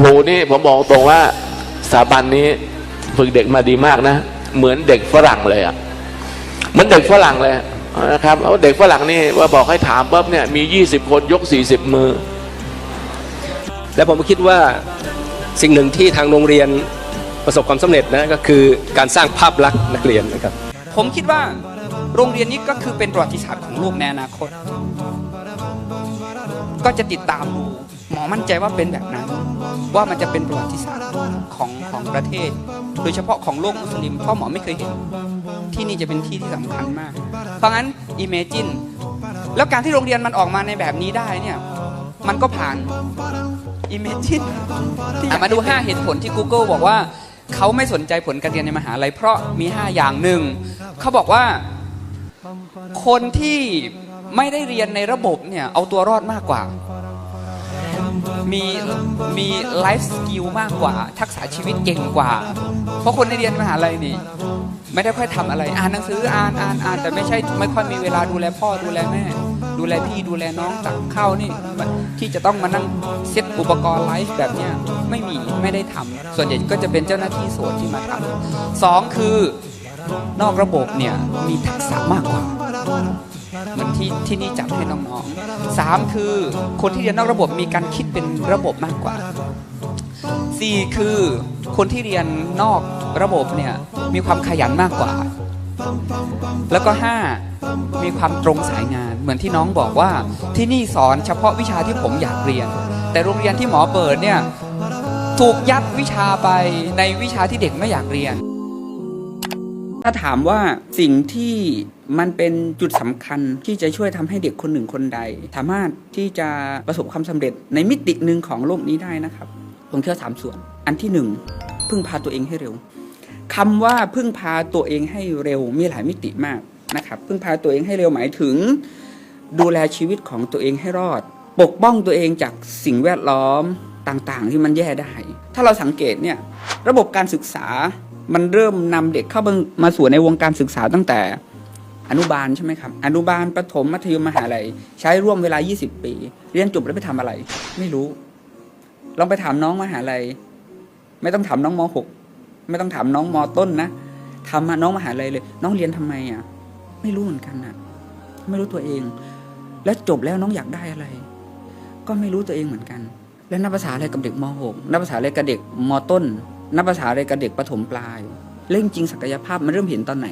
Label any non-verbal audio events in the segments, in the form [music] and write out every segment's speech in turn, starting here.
โหนี่ผมบอกตรงว่าสถาบันนี้ฝึกเด็กมาดีมากนะ เหมือนเด็กฝรั่งเลยอะเหมือนเด็กฝรั่งเลยนะครับเอาเด็กฝรั่งนี่ว่าบอกให้ถามปุ๊บเนี่ยมี 20 คนยก 40 มือ และผมก็คิดว่าสิ่งหนึ่งที่ทางโรงเรียนประสบความสำเร็จนะก็คือการสร้างภาพลักษณ์นักเรียนนะครับ ผมคิดว่าโรงเรียนนี้ก็คือเป็นประวัติศาสตร์ของโลกในอนาคต ก็จะติดตามดู หมอมั่นใจว่าเป็นแบบนั้น ว่ามันจะเป็นประวัติศาสตร์ของของประเทศ โดยเฉพาะของโลกมุสลิมเพราะหมอไม่เคยเห็น ที่นี่จะเป็นที่ที่สำคัญมาก เพราะงั้น imagine แล้วการที่โรงเรียนมันออกมาในแบบนี้ได้เนี่ยมันก็ผ่าน imagine มาดู 5 เหตุผลที่ Google บอกว่าเขาไม่สนใจผลการเรียนในมหาลัยเพราะมี 5 อย่างหนึ่งเขาบอกว่าคนที่ไม่ได้เรียนในระบบเนี่ยเอาตัวรอดมากกว่า มีมีไลฟ์สกิลมากกว่า ทักษะชีวิตเก่งกว่า เพราะคนในเรียนมหาลัยนี่ ไม่ได้ค่อยทำอะไร อ่านหนังสืออ่านอ่านอ่านแต่ไม่ใช่ไม่ค่อยมีเวลาดูแลพ่อดูแลแม่ ดูแลพี่ดูแลน้องตักข้าวนี่ที่จะต้องมานั่งเซ็ตอุปกรณ์ไลฟ์แบบเนี้ยไม่มีไม่ได้ทำส่วนใหญ่ก็จะเป็นเจ้าหน้าที่โสดที่มาทำสองคือนอกระบบเนี่ยมีทักษะมากกว่า เหมือนที่ที่นี่จัดให้น้องๆสามคือคนที่เรียนนอกระบบมีการคิดเป็นระบบมากกว่าสี่คือคนที่เรียนนอกระบบเนี่ยมีความขยันมากกว่า แล้วก็ห้ามีความตรงสายงาน เหมือนที่น้องบอกว่าที่นี่สอนเฉพาะวิชาที่ผมอยากเรียน แต่โรงเรียนที่หมอเปิดเนี่ยถูกยัดวิชาไปในวิชาที่เด็กไม่อยากเรียน ถ้าถามว่าสิ่งที่ มันเป็นจุดสำคัญที่จะช่วยทำให้เด็กคนหนึ่งคนใด สามารถที่จะประสบความสำเร็จในมิติหนึ่งของโลกนี้ได้นะครับ ผมเชื่อสามส่วน อันที่หนึ่งพึ่งพาตัวเองให้เร็วคำว่าพึ่งพาตัวเองให้เร็วมีหลายมิติมากนะครับ พึ่งพาตัวเองให้เร็วหมายถึง ดูแลชีวิตของตัวเองให้รอด ปกป้องตัวเองจากสิ่งแวดล้อมต่างๆ ที่มันแย่ได้ ถ้าเราสังเกตเนี่ยระบบการศึกษามันเริ่มนำเด็กเข้ามาสู่ในวงการศึกษาตั้งแต่ อนุบาลใช่ไหมครับ อนุบาลประถมมัธยมมหาลัย ใช้ร่วมเวลา 20 ปี เรียนจบแล้วไปทำอะไร ไม่รู้ ลองไปถามน้องมหาลัย ไม่ต้องถามน้องม .6 ไม่ต้องถามน้องมต้นนะถามาน้องมหาลัยเลย น้องเรียนทำไมอะ ไม่รู้เหมือนกันนะไม่รู้ตัวเอง แล้วจบแล้วน้องอยากได้อะไร ก็ไม่รู้ตัวเองเหมือนกัน แล้วนับภาษาอะไรกับเด็กม .6 นับภาษาอะไรกับเด็กมต้น นับภาษาอะไรกับเด็กประถมปลายเรื่องจริงศักยภาพมันเริ่มเห็นตอนไหน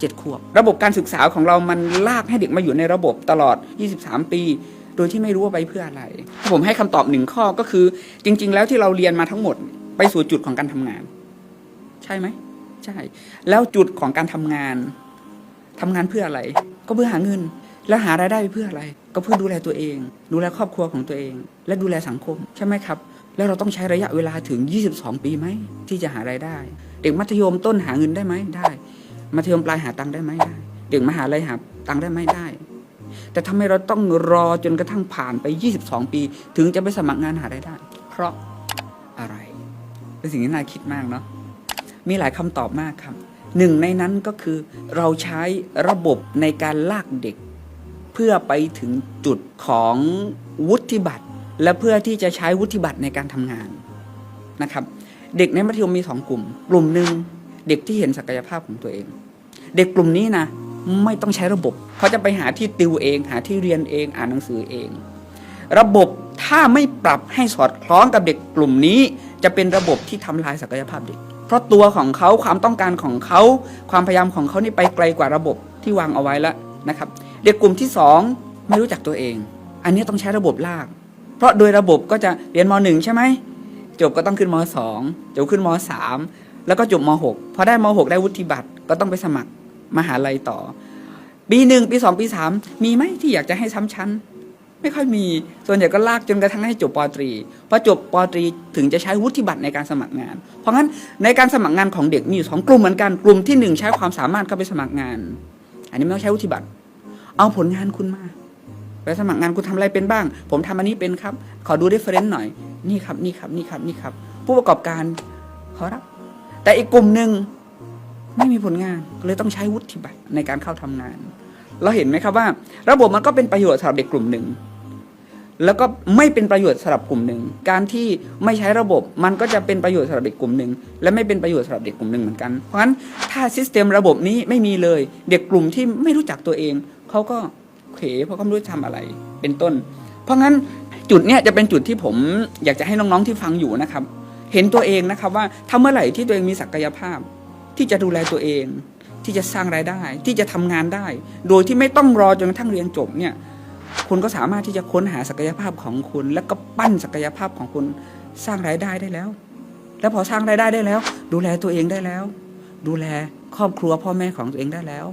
เจ็ดขวบ ระบบการศึกษาของเรามันลากให้เด็กมาอยู่ในระบบตลอด 23 ปี โดยที่ไม่รู้ว่าไปเพื่ออะไร ผมให้คำตอบหนึ่งข้อก็คือ จริง ๆ แล้วที่เราเรียนมาทั้งหมด ไปสู่จุดของการทำงาน ใช่ไหมใช่ แล้วจุดของการทำงานทำงานเพื่ออะไร ก็เพื่อหาเงิน แล้วหารายได้ไปเพื่ออะไร ก็เพื่อดูแลตัวเอง ดูแลครอบครัวของตัวเอง และดูแลสังคมใช่ไหมครับแล้วเราต้องใช้ระยะเวลาถึง 22 ปีไหมที่จะหารายได้ เด็กมัธยมต้นหาเงินได้ไหมได้ มัธยมปลายหาตังค์ได้ไหมได้เด็กมหาลัยหาตังค์ได้ไหมได้ แต่ทำไมเราต้องรอจนกระทั่งผ่านไป 22 ปี ถึงจะไปสมัครงานหารายได้ เพราะอะไรเป็นสิ่งที่น่าคิดมากเนาะมีหลายคำตอบมากครับหนึ่งในนั้นก็คือเราใช้ระบบในการลากเด็ก เพื่อไปถึงจุดของวุฒิบัตร และเพื่อที่จะใช้วุฒิบัตรในการทำงานนะครับ เด็กในมัธยมมีสองกลุ่ม กลุ่มหนึ่ง เด็กที่เห็นศักยภาพของตัวเอง เด็กกลุ่มนี้นะไม่ต้องใช้ระบบเขาจะไปหาที่ติวเอง หาที่เรียนเองอ่านหนังสือเอง ระบบถ้าไม่ปรับให้สอดคล้องกับเด็กกลุ่มนี้ จะเป็นระบบที่ทำลายศักยภาพเด็ก เพราะตัวของเขาความต้องการของเขา ความพยายามของเขานี่ไปไกลกว่าระบบที่วางเอาไว้แล้วนะครับ เด็กกลุ่มที่สองไม่รู้จักตัวเอง อันนี้ต้องใช้ระบบลาก เพราะโดยระบบก็จะเรียนมหนึ่งใช่ไหมจบก็ต้องขึ้นมสองจบขึ้นมสาม แล้วก็จบมหกพอได้มหกได้วุฒิบัตรก็ต้องไปสมัครมหาลัยต่อ ปีหนึ่งปีสองปีสามมีไหมที่อยากจะให้ซ้ำชั้น ไม่ค่อยมีส่วนใหญ่ก็ลากจนกระทั่งให้จบปตรีพอจบปตรีถึงจะใช้วุฒิบัตรในการสมัครงาน เพราะงั้นในการสมัครงานของเด็กมีอยู่สองกลุ่มเหมือนกันกลุ่มที่หนึ่งใช้ความสามารถเข้าไปสมัครงาน อันนี้ไม่ต้องใช้วุฒิบัตร เอาผลงานคุณมาไปสมัครงานคุณทำอะไรเป็นบ้าง ผมทำอันนี้เป็นครับ ขอดูเรฟเฟรนซ์หน่อย นี่ครับ นี่ครับ นี่ครับ นี่ครับ ผู้ประกอบการขอรับ แต่อีกกลุ่มหนึ่งไม่มีผลงานเลยต้องใช้วุฒิบัตรในการเข้าทำงาน เราเห็นไหมครับว่า ระบบมันก็เป็นประโยชน์สำหรับเด็กกลุ่มหนึ่งแล้วก็ไม่เป็นประโยชน์สำหรับกลุ่มหนึ่ง การที่ไม่ใช้ระบบมันก็จะเป็นประโยชน์สำหรับเด็กกลุ่มหนึ่งและไม่เป็นประโยชน์สำหรับเด็กกลุ่มหนึ่งเหมือนกัน เพราะฉะนั้นถ้าซิสเต็มระบบนี้ไม่มีเลย เด็กกลุ่มที่ไม่รู้จักตัวเองเขาก็เขวเพราะเขาไม่รู้จะทำอะไรเป็นต้น เพราะงั้นจุดเนี้ยจะเป็นจุดที่ผมอยากจะให้น้องๆที่ฟังอยู่นะครับ เห็นตัวเองนะครับว่าถ้าเมื่อไหร่ที่ตัวเองมีศักยภาพ ที่จะดูแลตัวเอง ที่จะสร้างรายได้ ที่จะทำงานได้ โดยที่ไม่ต้องรอจนกระทั่งเรียนจบเนี่ยคุณก็สามารถที่จะค้นหาศักยภาพของคุณ แล้วก็ปั้นศักยภาพของคุณสร้างรายได้ได้แล้ว แล้วพอสร้างรายได้ได้แล้ว ดูแลตัวเองได้แล้ว ดูแลครอบครัวพ่อแม่ของตัวเองได้แล้ว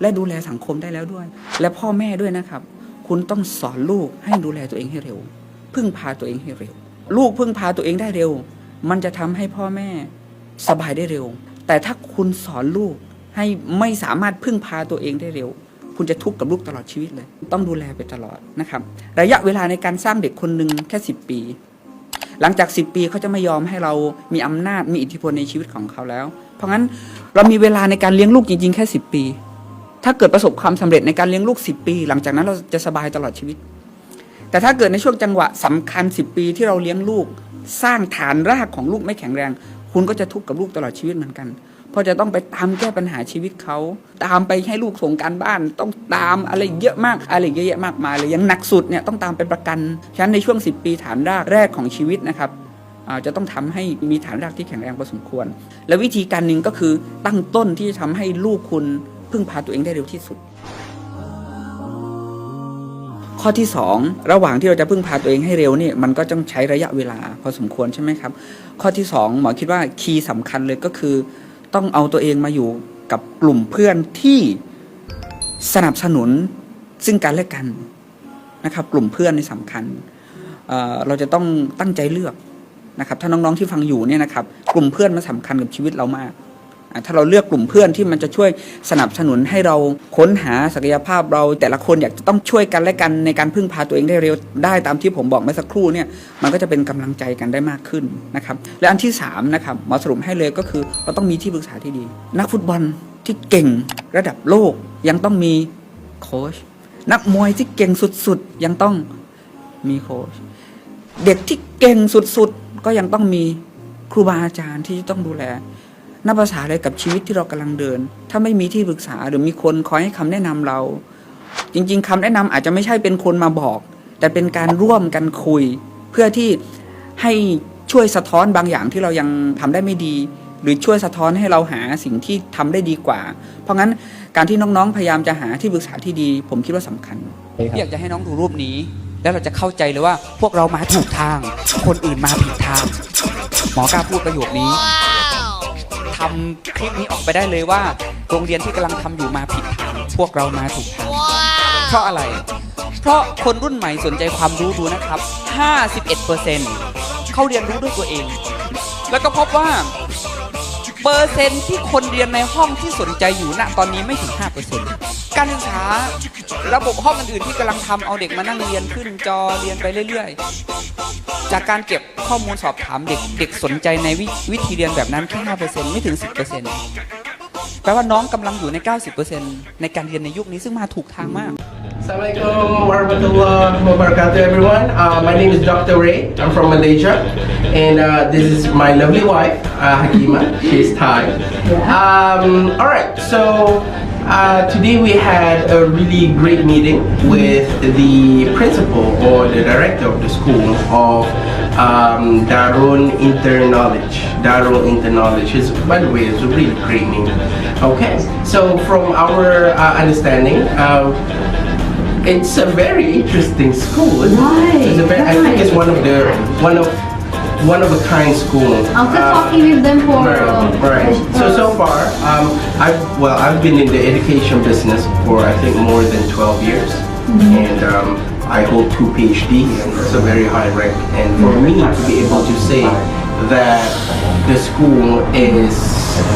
และดูแลสังคมได้แล้วด้วย และพ่อแม่ด้วยนะครับ คุณต้องสอนลูกให้ดูแลตัวเองให้เร็ว พึ่งพาตัวเองให้เร็ว ลูกพึ่งพาตัวเองได้เร็ว มันจะทำให้พ่อแม่สบายได้เร็ว แต่ถ้าคุณสอนลูกให้ไม่สามารถพึ่งพาตัวเองได้เร็ว คุณจะทุกข์กับลูกตลอดชีวิตเลย ต้องดูแลไปตลอดนะครับ ระยะเวลาในการสร้างเด็กคนหนึ่งแค่ 10 ปี หลังจาก 10 ปีเขาจะไม่ยอมให้เรามีอำนาจมีอิทธิพลในชีวิตของเขาแล้ว เพราะงั้นเรามีเวลาในการเลี้ยงลูกจริง ๆ แค่ 10 ปี ถ้าเกิดประสบความสำเร็จในการเลี้ยงลูก 10 ปี หลังจากนั้นเราจะสบายตลอดชีวิต แต่ถ้าเกิดในช่วงจังหวะสำคัญ 10 ปีที่เราเลี้ยงลูก สร้างฐานรากของลูกไม่แข็งแรง คุณก็จะทุกข์กับลูกตลอดชีวิตเหมือนกัน เพราะจะต้องไปตามแก้ปัญหาชีวิตเขา ตามไปให้ลูกส่งการบ้าน ต้องตามอะไรเยอะมาก อะไรเยอะแยะมากมายเลยยังหนักสุดเนี่ยต้องตามเป็นประกันฉะนั้นในช่วง 10 ปีฐานรากแรกของชีวิตนะครับจะต้องทำให้มีฐานรากที่แข็งแรงพอสมควร และวิธีการหนึ่งก็คือตั้งต้นที่จะทำให้ลูกคุณพึ่งพาตัวเองได้เร็วที่สุด ข้อที่ 2 ระหว่างที่เราจะพึ่งพาตัวเองให้เร็วนี่มันก็ต้องใช้ระยะเวลาพอสมควรใช่ไหมครับ ข้อที่ 2 หมอคิดว่าคีย์สำคัญเลยก็คือ ต้องเอาตัวเองมาอยู่กับกลุ่มเพื่อนที่สนับสนุนซึ่งกันและกันนะครับ กลุ่มเพื่อนในสำคัญเเราจะต้องตั้งใจเลือกนะครับ ถ้าน้องๆที่ฟังอยู่เนี่ยนะครับ กลุ่มเพื่อนมันสำคัญกับชีวิตเรามาก ถ้าเราเลือกกลุ่มเพื่อนที่มันจะช่วยสนับสนุนให้เราค้นหาศักยภาพเรา แต่ละคนอยากจะต้องช่วยกันและกันในการพึ่งพาตัวเองได้เร็วได้ตามที่ผมบอกเมื่อสักครู่เนี่ยมันก็จะเป็นกำลังใจกันได้มากขึ้นนะครับและอันที่สามนะครับหมอสรุปให้เลยก็คือเราต้องมีที่ปรึกษาที่ดี นักฟุตบอลที่เก่งระดับโลกยังต้องมีโค้ชนักมวยที่เก่งสุดๆ ยังต้องมีโค้ชเด็กที่เก่งสุดๆ ก็ยังต้องมีครูบาอาจารย์ที่ต้องดูแล นับภาษาอะไรกับชีวิตที่เรากำลังเดิน ถ้าไม่มีที่ปรึกษาหรือมีคนคอยให้คำแนะนำเรา จริง ๆคำแนะนำอาจจะไม่ใช่เป็นคนมาบอก แต่เป็นการร่วมกันคุย เพื่อที่ให้ช่วยสะท้อนบางอย่างที่เรายังทำได้ไม่ดี หรือช่วยสะท้อนให้เราหาสิ่งที่ทำได้ดีกว่า เพราะงั้นการที่น้องๆพยายามจะหาที่ปรึกษาที่ดี ผมคิดว่าสำคัญอยากจะให้น้องดูรูปนี้ แล้วเราจะเข้าใจเลยว่าพวกเรามาถูกทาง คนอื่นมาผิดทาง หมอกล้าพูดประโยคนี้ ทำคลิปนี้ออกไปได้เลยว่า โรงเรียนที่กำลังทำอยู่มาผิดทางพวกเรามาถูกทางเพราะอะไร เพราะคนรุ่นใหม่สนใจความรู้ดูนะครับ 51%เขาเรียนรู้ด้วยตัวเอง แล้วก็พบว่าเปอร์เซ็นต์ที่คนเรียนในห้องที่สนใจอยู่ณตอนนี้ไม่ถึง 5% การศึกษาระบบห้องอื่นๆที่กำลังทำเอาเด็กมานั่งเรียนขึ้นจอเรียนไปเรื่อย ๆ จากการเก็บข้อมูลสอบถามเด็กเด็กสนใจในววิธีเรียนแบบนั้นแค่5%ไม่ถึง 10%แปลว่าน้องกำลังอยู่ใน 90%ในการเรียนในยุคนี้ซึ่งมาถูกทางมาก Assalamualaikum warahmatullahi wabarakatuh everyone. Uh, my name is Dr. Ray. I'm from Malaysia. And uh, this is my lovely wife, uh, Hakima. She's Thai. Um, Alright, so uh, today we had a really great meeting with the principal or the director of the school of um, Darun Interknowledge. Darun Interknowledge is, by the way, it's a really great name. Okay, so from our uh, understanding, uh, it's a very interesting school. Right. It's a very, I think it's one of the one of one of a kind school. After Uh, talking with them for Right, uh, right. So so far, um, I've well, I've been in the education business for I think more than 12 years, and um, I hold two PhD, and that's a very high rank. And for me to be able to say that the school is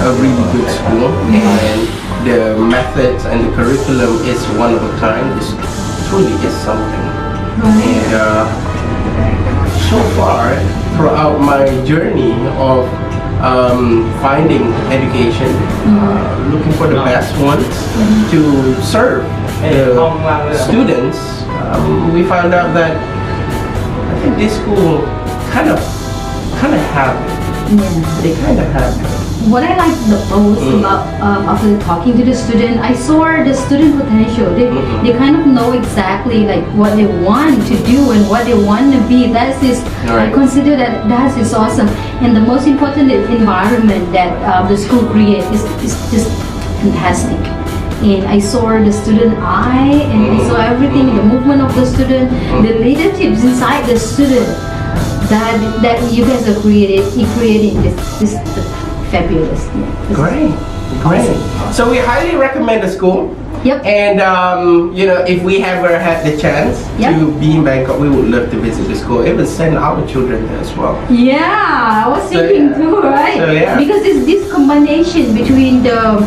a really good school, and the methods and the curriculum is one of a kind, is truly is something. And uh, so far throughout my journey of um, finding education, uh, looking for the best ones to serve the students, um, we found out that I think this school kind of kind of have. They kind of have. What I like the most Mm. about um, after talking to the student, I saw the student potential. They, Mhm. they kind of know exactly like what they want to do and what they want to be. That is, I consider that that is awesome. And the most important environment that uh, the school creates is, is just fantastic. And I saw the student eye, and I saw everything, the movement of the student, the leaderships inside the student that that you guys are created, creating this this fabulous. Yeah, Great, great. So we highly recommend the school. Yep. And um, you know, if we ever had the chance Yep. to be in Bangkok, we would love to visit the school. Even send our children there as well. Yeah, I was So, thinking yeah. too, right? So, yeah. Because it's this combination between the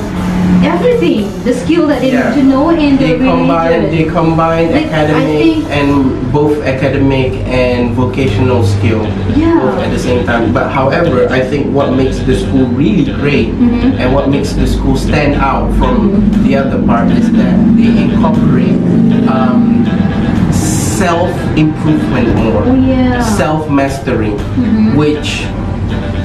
everything, the skill that they Yeah. need to know and the They combine, religion. they combine Like, academic and both academic and vocational skill Yeah. both at the same time. But however, I think what makes the school really great Mm-hmm. and what makes the school stand out from the other part is that they incorporate um, self improvement more, Oh, yeah. self mastery, Mm-hmm. which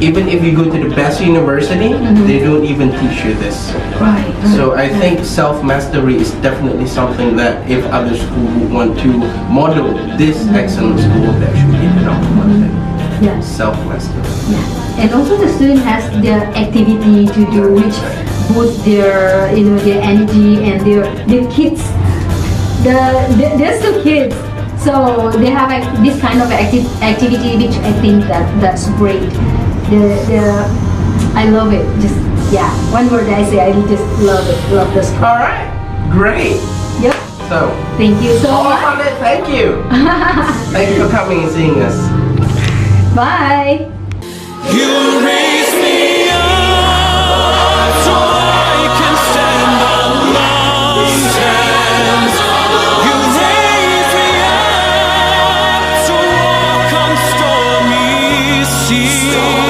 even if you go to the best university, Mm-hmm. they don't even teach you this. right. So I think self mastery is definitely something that if other schools want to model this excellent school, that should be the number one thing. Yes. Self mastery. Yeah. And also the student has their activity to do which boosts their you know their energy and their their kids the they- they're still kids so they have like, this kind of acti- activity which I think that that's great the the I love it just yeah one word I say I just love it love this All right, great. yep So, thank you so all much about it. Thank you. [laughs] Thank you for coming and seeing us. bye You raise me up so I can stand on mountains. You raise me up to walk on stormy seas.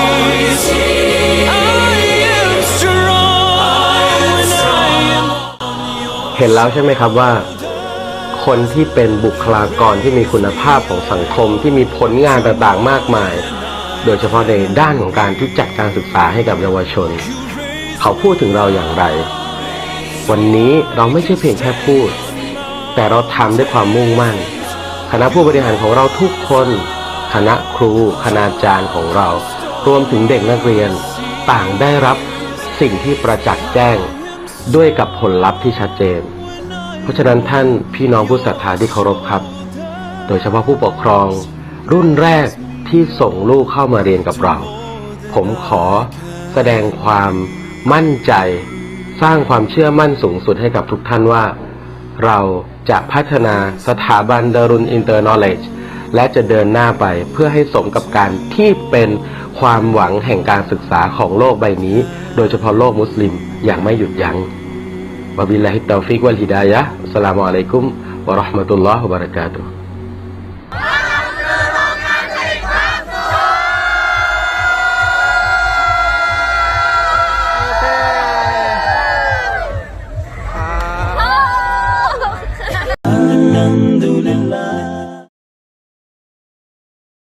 เห็นแล้วใช่ไหมครับว่า คนที่เป็นบุคลากรที่มีคุณภาพของสังคมที่มีผลงานต่างๆมากมาย โดยเฉพาะในด้านของการที่จัดการศึกษาให้กับเยาวชน เขาพูดถึงเราอย่างไร วันนี้เราไม่ใช่เพียงแค่พูด แต่เราทำด้วยความมุ่งมั่น คณะผู้บริหารของเราทุกคน คณะครู คณาจารย์ของเรา รวมถึงเด็กนักเรียน ต่างได้รับสิ่งที่ประจักษ์แจ้ง ด้วยกับผลลัพธ์ที่ชัดเจน เพราะฉะนั้นท่านพี่น้องผู้ศรัทธาที่เคารพครับ โดยเฉพาะผู้ปกครอง รุ่นแรกที่ส่งลูกเข้ามาเรียนกับเรา ผมขอแสดงความมั่นใจ สร้างความเชื่อมั่นสูงสุดให้กับทุกท่านว่า เราจะพัฒนาสถาบันดารุนอินเตอร์นอเลจ และจะเดินหน้าไปเพื่อให้สมกับการที่เป็นความหวังแห่งการศึกษาของโลกใบนี้ โดยเฉพาะโลกมุสลิมอย่างไม่หยุดยัง้ง Wabillahi taufiq wal hidayah. Assalamualaikum warahmatullahi wabarakatuh.